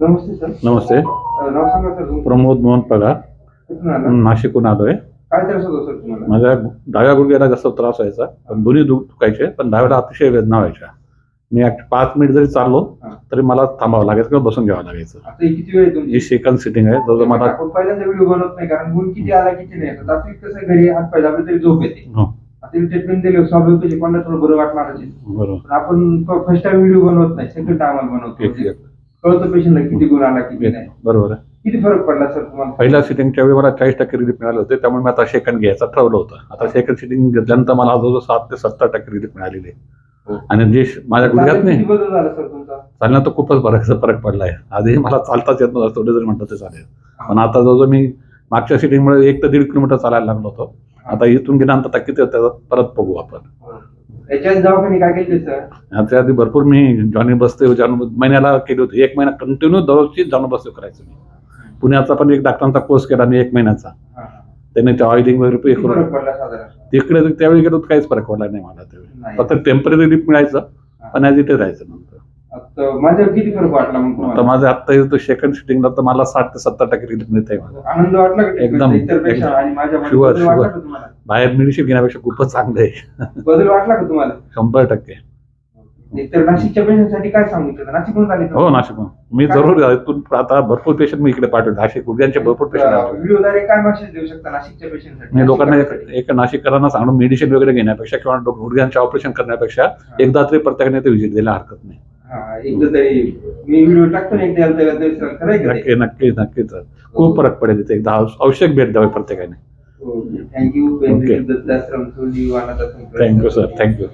नमस्ते sir. नमस्ते. अ, नाव सांगा sir तुमचं. प्रमोद मोहन पगार. कुठून आला? नाशिकहून आलोय. काय त्रास होतो सर तुम्हाला? माझ्या डाव्या गुडघ्याला जास्त त्रास व्हायचा पण दोन्ही दु दुखायचे पण डाव्याला अतिशय वेदना व्हायच्या. मी act- पाच मिनिट जरी चाललो हा. तरी मला थांबावं लागायचं किंवा बसून घ्यावं लागायचं. आता ही किती वेळ आहे तुमची? ही सेकंड सिटिंग आहे. जवळ मला आपण पहिल्यांदा व्हिडिओ बनवत नाही कारण गुण किती आला किती नाही. आता कसं घरी हात पाहिजे आपली तरी झोप येते. हो, आता ट्रीटमेंट दिली स्वाभाविक आहे, कोणाला थोडं बरं वाटणारच आहे. बरोबर. पण आपण फर्स्ट टाइम व्हिडिओ बनवत नाही सेकंड टाइम बनवतो. एक- एक. कळतं पेशंटला किती गुण आला किती नाही. बरोबर आहे. किती फरक पडला सर तुम्हाला? पहिल्या सिटिंगच्या वेळी मला चाळीस टक्के रिलीफ मिळाले होते त्यामुळे मी आता सेकंड घ्यायचं ठरवलं होतं. आता सेकंड सिटिंग घेतल्यानंतर मला जवळजवळ सात ते सत्तर टक्के रिलीफ मिळालेली आहे. हो. आणि जे माझ्या गुडघ्यात किती नाही बदल झाला सर तुमचा? चालण्यात तर खूपच फरक फरक पडलाय. आधी मला चालताच येत नव्हतं थोडे जरी म्हटलं ते चालेल. पण आता जवळजवळ मी मागच्या सिटिंगमुळे एक ते दीड किलोमीटर चालायला लागलो होतो. आता इथून गेल्यानंतर किती परत बघू आपण. याच्यात दवाखाने काय केले सर त्या आधी भरपूर मी जॉनी बसते महिन्याला केली होती. एक महिना कंटिन्यू दररोजची जाणू बसते करायचो मी. पुण्याचा पण एक डॉक्टरांचा कोर्स केला मी एक महिन्याचा. त्याने ते ऑइलिंग वगैरे तिकडे त्यावेळी गेलो काहीच फरक पडला नाही मला त्यावेळी. फक्त टेंपररी रिलीफ मिळायचं पण ॲज इथे राहायचं नंतर. माझ्यावर किती फरक वाटला मग आता तुम्हाला माझं आता येतो सेकंड सिटिंगला तर मला साठ ते सत्तर टक्के रिलीफ मिळते मला. आनंद वाटला एकदम, माझ्या. का तुम्हाला? बाहेर मेडिसिन घेण्यापेक्षा खूपच चांगलं आहे. बदल वाटला का तुम्हाला? शंभर टक्के. तर नाशिकच्या पेशंटसाठी काय सांगू इच्छिता नाशिकहून आले हो नाशिक मी जरूर इथून आता भरपूर पेशंट मी इकडे पाठवले नाशिक गुडघ्यांचे भरपूर पेशंट व्हिडिओद्वारे काय मेसेज देऊ शकता नाशिकच्या पेशंटसाठी मी लोकांना एक- नाशिककरांना सांगून मेडिसिन वगैरे घेण्यापेक्षा किंवा गुडघ्यांचे ऑपरेशन करण्यापेक्षा एकदा तरी प्रत्येकाने ते व्हिजिट द्यायला हरकत नाही. एकदा तरी मी व्हिडिओ टाकतो ना एकदा याला तेव्हा ते सर खरंय का नक्की नक्की नक्कीच खूप फरक पडेल तिथे. एकदा आवश्यक भेट द्यावी प्रत्येकाने. Thank you thank you sir thank you